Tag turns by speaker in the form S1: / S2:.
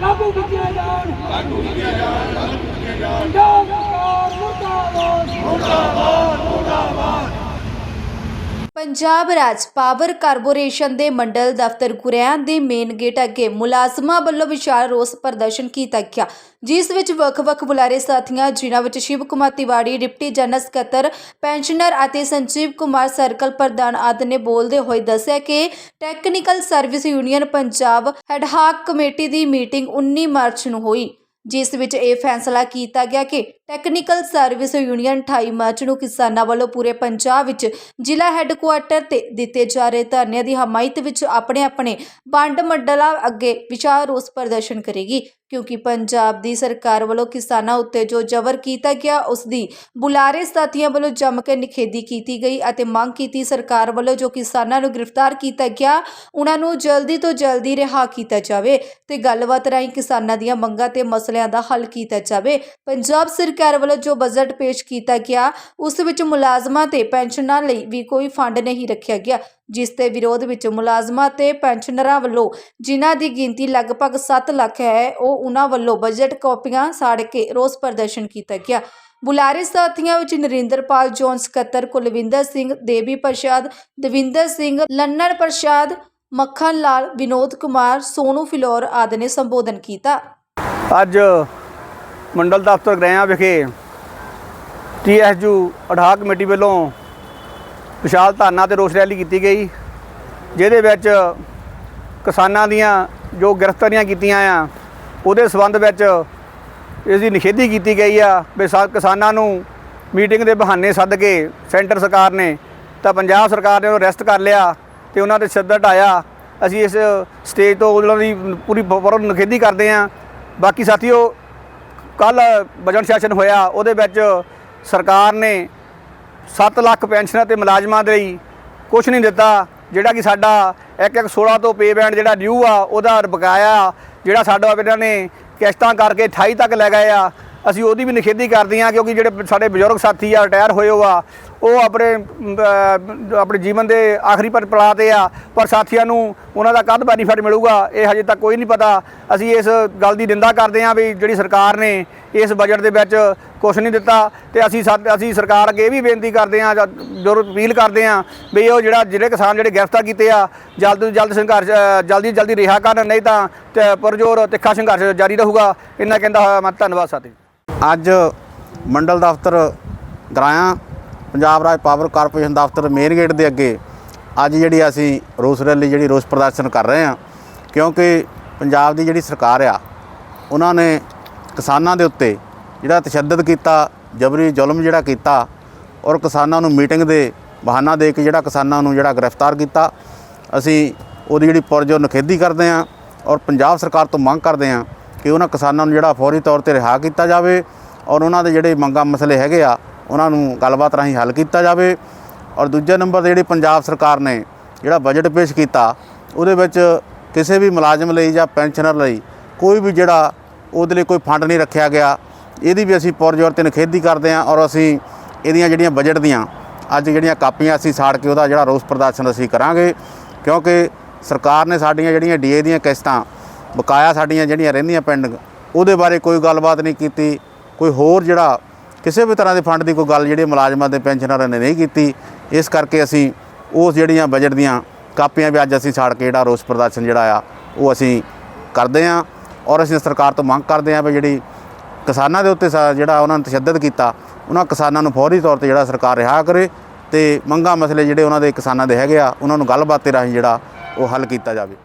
S1: ਲਾਗੂ ਕੀਤੀਆਂ ਜਾਣ। ਲਾਗੂ ਕੀਤੀਆਂ ਜਾਣ ਲਾਗੂ ਕੀਤੀਆਂ ਜਾਣ। ਪੰਜਾਬ ਸਰਕਾਰ ਮੁਰਦਾਬਾਦ।
S2: ਪੰਜਾਬ ਰਾਜ ਪਾਵਰ ਕਾਰਪੋਰੇਸ਼ਨ ਦੇ ਮੰਡਲ ਦਫ਼ਤਰ ਗੁਰਿਆਂ ਦੇ ਮੇਨ ਗੇਟ ਅੱਗੇ ਮੁਲਾਜ਼ਮਾਂ ਵੱਲੋਂ ਵਿਸ਼ਾਲ ਰੋਸ ਪ੍ਰਦਰਸ਼ਨ ਕੀਤਾ ਗਿਆ, ਜਿਸ ਵਿੱਚ ਵੱਖ-ਵੱਖ ਬੁਲਾਰੇ ਸਾਥੀਆਂ, ਜਿਨ੍ਹਾਂ ਵਿੱਚ ਸ਼ਿਵ ਕੁਮਾਰ ਤਿਵਾੜੀ, ਡਿਪਟੀ ਜਨਰਲ ਸਕੱਤਰ, ਪੈਨਸ਼ਨਰ ਅਤੇ ਸੰਜੀਵ ਕੁਮਾਰ ਸਰਕਲ ਪ੍ਰਧਾਨ ਆਦਿ ਨੇ ਬੋਲਦੇ ਹੋਏ ਦੱਸਿਆ ਕਿ technical service union Punjab ad hoc committee ਦੀ ਮੀਟਿੰਗ 19 ਮਾਰਚ ਨੂੰ ਹੋਈ, ਜਿਸ ਵਿੱਚ ਇਹ ਫੈਸਲਾ ਕੀਤਾ ਗਿਆ ਕਿ ਟੈਕਨੀਕਲ ਸਰਵਿਸ ਯੂਨੀਅਨ 28 ਮਾਰਚ ਨੂੰ ਕਿਸਾਨਾਂ ਵੱਲੋਂ ਪੂਰੇ ਪੰਜਾਬ ਵਿੱਚ ਜ਼ਿਲ੍ਹਾ ਹੈੱਡਕੁਆਰਟਰ ਤੇ ਦਿੱਤੇ ਜਾ ਰਹੇ ਧਰਨਿਆਂ ਦੀ ਹਮਾਇਤ ਵਿੱਚ ਆਪਣੇ ਆਪਣੇ ਵੰਡ ਮੰਡਲਾਂ ਅੱਗੇ ਵਿਚਾਰ ਰੋਸ ਪ੍ਰਦਰਸ਼ਨ ਕਰੇਗੀ, ਕਿਉਂਕਿ ਪੰਜਾਬ ਦੀ ਸਰਕਾਰ ਵੱਲੋਂ ਕਿਸਾਨਾਂ ਉੱਤੇ ਜੋ ਜ਼ਬਰ ਕੀਤਾ ਗਿਆ ਉਸ ਦੀ ਬੁਲਾਰੇ ਸਾਥੀਆਂ ਵੱਲੋਂ ਜੰਮ ਕੇ ਨਿਖੇਧੀ ਕੀਤੀ ਗਈ ਅਤੇ ਮੰਗ ਕੀਤੀ ਸਰਕਾਰ ਵੱਲੋਂ ਜੋ ਕਿਸਾਨਾਂ ਨੂੰ ਗ੍ਰਿਫਤਾਰ ਕੀਤਾ ਗਿਆ, ਉਹਨਾਂ ਨੂੰ ਜਲਦੀ ਤੋਂ ਜਲਦੀ ਰਿਹਾ ਕੀਤਾ ਜਾਵੇ ਤੇ ਗੱਲਬਾਤ ਰਾਹੀਂ ਕਿਸਾਨਾਂ ਦੀਆਂ ਮੰਗਾਂ ਤੇ ਮਸਲਿਆਂ ਦਾ ਹੱਲ ਕੀਤਾ ਜਾਵੇ। ਪੰਜਾਬ ਸਰਕਾਰ ਵੱਲੋਂ ਜੋ ਬਜਟ ਪੇਸ਼ ਕੀਤਾ ਗਿਆ, ਉਸ ਵਿੱਚ ਮੁਲਾਜ਼ਮਾਂ ਤੇ ਪੈਨਸ਼ਨਾਂ ਲਈ ਵੀ ਕੋਈ ਫੰਡ ਨਹੀਂ ਰੱਖਿਆ ਗਿਆ, ਜਿਸ ਦੇ ਵਿਰੋਧ ਵਿੱਚ ਮੁਲਾਜ਼ਮਾਂ ਤੇ ਪੈਨਸ਼ਨਰਾਂ ਵੱਲੋਂ ਜਿਨ੍ਹਾਂ ਦੀ ਗਿਣਤੀ ਲਗਭਗ 7 ਲੱਖ ਹੈ, ਉਹ ਉਹਨਾਂ ਵੱਲੋਂ ਬਜਟ ਕਾਪੀਆਂ ਸਾੜ ਕੇ ਰੋਸ ਪ੍ਰਦਰਸ਼ਨ ਕੀਤਾ ਗਿਆ। ਬੁਲਾਰੇ ਸਾਥੀਆਂ ਵਿੱਚ ਨਰਿੰਦਰਪਾਲ ਜੋਨ ਸਕੱਤਰ, ਕੁਲਵਿੰਦਰ ਸਿੰਘ, ਦੇਵੀ ਪ੍ਰਸਾਦ, ਦਵਿੰਦਰ ਸਿੰਘ ਲੰਨੜ ਪ੍ਰਸਾਦ, ਮੱਖਣ ਲਾਲ, ਵਿਨੋਦ ਕੁਮਾਰ, ਸੋਨੂ ਫਿਲੌਰ ਆਦਿ ਨੇ ਸੰਬੋਧਨ ਕੀਤਾ।
S3: ਅੱਜ ਮੰਡਲ ਦਫ਼ਤਰ ਗ੍ਰਿਆਂ ਵਿਖੇ ਟੀਐਸਯੂ ਅਡਾਕ ਕਮੇਟੀ ਵੱਲੋਂ ਵਿਸ਼ਾਲ ਧਰਨਾ ਤੇ ਰੋਸ ਰੈਲੀ ਕੀਤੀ ਗਈ, ਜਿਹਦੇ ਵਿੱਚ ਕਿਸਾਨਾਂ ਦੀਆਂ ਜੋ ਗ੍ਰਿਫਤਾਰੀਆਂ ਕੀਤੀਆਂ ਆ, ਉਹਦੇ ਸਬੰਧ ਵਿੱਚ ਇਸ ਦੀ ਨਿਖੇਧੀ ਕੀਤੀ ਗਈ ਆ ਵੀ ਸਾ, ਕਿਸਾਨਾਂ ਨੂੰ ਮੀਟਿੰਗ ਦੇ ਬਹਾਨੇ ਸੱਦ ਕੇ ਸੈਂਟਰ ਸਰਕਾਰ ਨੇ ਤਾਂ ਪੰਜਾਬ ਸਰਕਾਰ ਨੇ ਉਹਨੂੰ ਅਰੈਸਟ ਕਰ ਲਿਆ ਤੇ ਉਹਨਾਂ ਤੇ ਸ਼ੱਦਤ ਢਾਇਆ। ਅਸੀਂ ਇਸ ਸਟੇਜ ਤੋਂ ਉਹਨਾਂ ਦੀ ਪੂਰੀ ਨਿਖੇਧੀ ਕਰਦੇ ਹਾਂ। ਬਾਕੀ ਸਾਥੀਓ ਕੱਲ ਬਜਟ ਸੈਸ਼ਨ ਹੋਇਆ, ਉਹਦੇ ਵਿੱਚ ਸਰਕਾਰ ਨੇ 7 ਲੱਖ ਪੈਨਸ਼ਨਾਂ ਤੇ ਮੁਲਾਜ਼ਮਾਂ ਦੇ ਲਈ ਕੁਝ ਨਹੀਂ ਦਿੱਤਾ, ਜਿਹੜਾ ਕਿ ਸਾਡਾ ਇੱਕ ਇੱਕ 16 ਤੋਂ ਪੇ ਬੈਂਡ ਜਿਹੜਾ ਡਿਊ ਆ, ਉਹਦਾ ਬਕਾਇਆ ਜਿਹੜਾ ਸਾਡਾ ਇਹਨਾਂ ਨੇ ਕਿਸ਼ਤਾਂ ਕਰਕੇ 28 ਤੱਕ ਲੈ ਗਏ ਆ। ਅਸੀਂ ਉਹਦੀ ਵੀ ਨਿਖੇਧੀ ਕਰਦੇ ਹਾਂ, ਕਿਉਂਕਿ ਜਿਹੜੇ ਸਾਡੇ ਬਜ਼ੁਰਗ ਸਾਥੀ ਆ ਰਿਟਾਇਰ ਹੋਏ ਹੋ ਆ ਉਹ ਆਪਣੇ ਆਪਣੇ ਜੀਵਨ ਦੇ ਆਖਰੀ ਪਰ ਪੜਾਅ ਤੇ ਆ, ਪਰ ਸਾਥੀਆਂ ਨੂੰ ਉਹਨਾਂ ਦਾ ਕਦ ਬੈਨੀਫਿਟ ਮਿਲੂਗਾ, ਇਹ ਹਜੇ ਤੱਕ ਕੋਈ ਨਹੀਂ ਪਤਾ। ਅਸੀਂ ਇਸ ਗੱਲ ਦੀ ਨਿੰਦਾ ਕਰਦੇ ਹਾਂ ਵੀ ਜਿਹੜੀ ਸਰਕਾਰ ਨੇ ਇਸ ਬਜਟ ਦੇ ਵਿੱਚ ਕੁਝ ਨਹੀਂ ਦਿੱਤਾ ਤੇ ਅਸੀਂ ਅਸੀਂ ਸਰਕਾਰ ਅੱਗੇ ਇਹ ਵੀ ਬੇਨਤੀ ਕਰਦੇ ਹਾਂ ਜਾਂ ਜੋ ਅਪੀਲ ਕਰਦੇ ਹਾਂ ਵੀ ਉਹ ਜਿਹੜਾ, ਜਿਹੜੇ ਕਿਸਾਨ ਜਿਹੜੇ ਗ੍ਰਿਫਤਾਰ ਕੀਤੇ ਆ, ਜਲਦ ਤੋਂ ਜਲਦ ਸੰਘਰਸ਼ ਜਲਦੀ ਤੋਂ ਜਲਦੀ ਰਿਹਾ ਕਰਨ, ਨਹੀਂ ਤਾਂ ਤੇ ਪੁਰਜੋਰ ਤਿੱਖਾ ਸੰਘਰਸ਼ ਜਾਰੀ ਰਹੂਗਾ। ਇੰਨਾ ਕਹਿੰਦਾ ਹੋਇਆ ਮੈਂ, ਧੰਨਵਾਦ ਸਾਥੀ।
S4: ਅੱਜ ਮੰਡਲ ਦਫ਼ਤਰ ਗਰਾਇਆ ਪੰਜਾਬ ਰਾਜ ਪਾਵਰ ਕਾਰਪੋਰੇਸ਼ਨ ਦਫ਼ਤਰ ਮੇਨ ਗੇਟ ਦੇ ਅੱਗੇ ਅੱਜ ਜਿਹੜੀ ਅਸੀਂ ਰੋਸ ਰੈਲੀ, ਜਿਹੜੀ ਰੋਸ ਪ੍ਰਦਰਸ਼ਨ ਕਰ ਰਹੇ ਹਾਂ, ਕਿਉਂਕਿ ਪੰਜਾਬ ਦੀ ਜਿਹੜੀ ਸਰਕਾਰ ਆ, ਉਹਨਾਂ ਨੇ ਕਿਸਾਨਾਂ ਦੇ ਉੱਤੇ ਜਿਹੜਾ ਤਸ਼ੱਦਦ ਕੀਤਾ, ਜਬਰੀ ਜ਼ੁਲਮ ਜਿਹੜਾ ਕੀਤਾ ਔਰ ਕਿਸਾਨਾਂ ਨੂੰ ਮੀਟਿੰਗ ਦੇ ਬਹਾਨਾ ਦੇ ਕੇ ਜਿਹੜਾ ਕਿਸਾਨਾਂ ਨੂੰ ਜਿਹੜਾ ਗ੍ਰਿਫਤਾਰ ਕੀਤਾ, ਅਸੀਂ ਉਹਦੀ ਜਿਹੜੀ ਪੁਰਜੋ ਨਖੇਦੀ ਕਰਦੇ ਹਾਂ ਔਰ ਪੰਜਾਬ ਸਰਕਾਰ ਤੋਂ ਮੰਗ ਕਰਦੇ ਹਾਂ ਕਿ ਉਹਨਾਂ ਕਿਸਾਨਾਂ ਨੂੰ ਜਿਹੜਾ ਫੌਰੀ ਤੌਰ ਤੇ ਰਿਹਾ ਕੀਤਾ ਜਾਵੇ ਔਰ ਉਹਨਾਂ ਦੇ ਜਿਹੜੇ ਮੰਗਾਂ ਮਸਲੇ ਹੈਗੇ ਆ ਉਹਨਾਂ ਨੂੰ ਗੱਲਬਾਤ ਰਾਹੀਂ ਹੱਲ ਕੀਤਾ ਜਾਵੇ ਔਰ ਦੂਜੇ ਨੰਬਰ ਤੇ ਜਿਹੜੀ ਪੰਜਾਬ ਸਰਕਾਰ ਨੇ ਜਿਹੜਾ ਬਜਟ ਪੇਸ਼ ਕੀਤਾ, ਉਹਦੇ ਵਿੱਚ ਕਿਸੇ ਵੀ ਮੁਲਾਜ਼ਮ ਲਈ ਜਾਂ ਪੈਨਸ਼ਨਰ ਲਈ ਕੋਈ ਵੀ ਜਿਹੜਾ ਉਹਦੇ ਲਈ ਕੋਈ ਫੰਡ ਨਹੀਂ ਰੱਖਿਆ ਗਿਆ। ਇਹਦੀ ਵੀ ਅਸੀਂ ਪੁਰਜੋਰ ਤੇ ਨਿਖੇਧੀ ਕਰਦੇ ਹਾਂ ਔਰ ਅਸੀਂ ਇਹਦੀਆਂ ਜਿਹੜੀਆਂ ਬਜਟ ਦੀਆਂ ਅੱਜ ਜਿਹੜੀਆਂ ਕਾਪੀਆਂ ਅਸੀਂ ਸਾੜ ਕੇ ਉਹਦਾ ਜਿਹੜਾ ਰੋਸ ਪ੍ਰਦਰਸ਼ਨ ਅਸੀਂ ਕਰਾਂਗੇ, ਕਿਉਂਕਿ ਸਰਕਾਰ ਨੇ ਸਾਡੀਆਂ ਜਿਹੜੀਆਂ ਡੀਏ ਦੀਆਂ ਕਿਸ਼ਤਾਂ, ਬਕਾਇਆ ਸਾਡੀਆਂ ਜਿਹੜੀਆਂ ਰਹਿੰਦੀਆਂ ਪੈਂਡਿੰਗ ਉਹਦੇ ਬਾਰੇ ਕੋਈ ਗੱਲਬਾਤ ਨਹੀਂ ਕੀਤੀ, ਕੋਈ ਹੋਰ ਜਿਹੜਾ ਕਿਸੇ ਵੀ ਤਰ੍ਹਾਂ ਦੇ ਫੰਡ ਦੀ ਕੋਈ ਗੱਲ ਜਿਹੜੀ ਮੁਲਾਜ਼ਮਾਂ ਦੇ ਪੈਨਸ਼ਨਰਾਂ ਨੇ ਨਹੀਂ ਕੀਤੀ, ਇਸ ਕਰਕੇ ਅਸੀਂ ਉਸ ਜਿਹੜੀਆਂ ਬਜਟ ਦੀਆਂ ਕਾਪੀਆਂ ਵੀ ਅੱਜ ਅਸੀਂ ਸਾੜ ਕੇ ਜਿਹੜਾ ਰੋਸ ਪ੍ਰਦਰਸ਼ਨ ਜਿਹੜਾ ਆ, ਉਹ ਅਸੀਂ ਕਰਦੇ ਹਾਂ ਔਰ ਅਸੀਂ ਸਰਕਾਰ ਤੋਂ ਮੰਗ ਕਰਦੇ ਹਾਂ ਵੀ ਜਿਹੜੀ ਕਿਸਾਨਾਂ ਦੇ ਉੱਤੇ ਸਾ- ਜਿਹੜਾ ਉਹਨਾਂ ਨੇ ਤਸ਼ੱਦਦ ਕੀਤਾ, ਉਹਨਾਂ ਕਿਸਾਨਾਂ ਨੂੰ ਫੌਰੀ ਤੌਰ ਤੇ ਜਿਹੜਾ ਸਰਕਾਰ ਰਿਹਾ ਕਰੇ ਤੇ ਮੰਗਾ ਮਸਲੇ ਜਿਹੜੇ ਉਹਨਾਂ ਦੇ ਕਿਸਾਨਾਂ ਦੇ ਹੈਗੇ ਆ, ਉਹਨਾਂ ਨੂੰ ਗੱਲਬਾਤ ਦੇ ਰਾਹੀਂ ਜਿਹੜਾ ਉਹ ਹੱਲ ਕੀਤਾ ਜਾਵੇ।